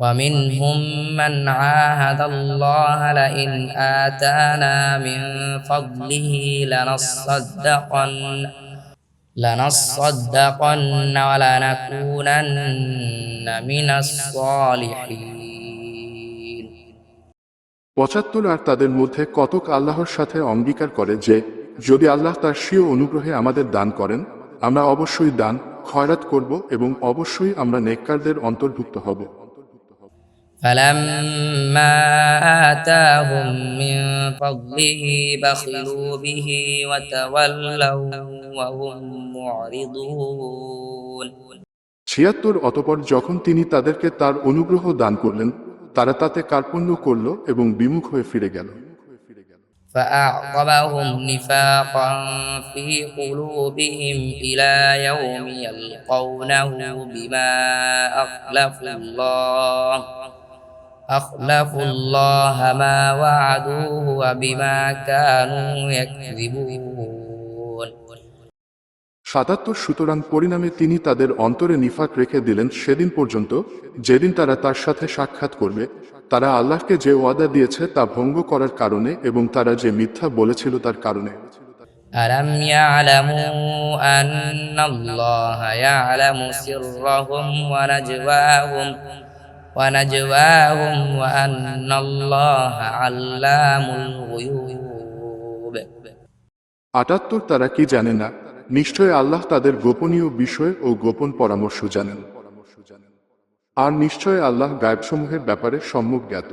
ومنهم من عاهد الله لئن آتانا من فضله لنصدقن لنصدقن ولنكونن من الصالحين পঁচাত্তর আর তাদের মধ্যে কতক আল্লাহর সাথে অঙ্গীকার করে যে যদি আল্লাহ তার স্বীয় অনুগ্রহে আমাদের দান করেন আমরা অবশ্যই দান খয়রাত করব এবং অবশ্যই আমরা নেককারদের অন্তর্ভুক্ত হব فلما آتاهم من فضله بخلوا به وتولوا وهم معرضون ছিয়াত্তর অতপর যখন তিনি তাদেরকে তার অনুগ্রহ দান করলেন তারা তাতে কার্পণ্য করল এবং বিমুখ হয়ে ফিরে গেল فأعقبهم نفاقا في قلوبهم إلى يوم يلقونه بما أخلفوا الله أخلفوا الله ما وعدوه وبما كانوا يكذبون সাতাত্তর সুতরাং পরিণামে তিনি তাদের অন্তরে নিফাক রেখে দিলেন সেদিন পর্যন্ত যেদিন তারা তার সাথে সাক্ষাৎ করবে তারা আল্লাহকে যে ওয়াদা দিয়েছে তা ভঙ্গ করার কারণে এবং তারা যে মিথ্যা বলেছিল তার কারণে ألم يعلموا أن الله يعلم سرهم ونجواهم ونجواهم وأن الله علام الغيوب আটাত্তর তারা কি জানে না নিশ্চয় আল্লাহ তাদের গোপনীয় বিষয় ও গোপন পরামর্শ জানেন আর নিশ্চয় আল্লাহ গায়বসমূহের ব্যাপারে সম্মুখ জ্ঞাত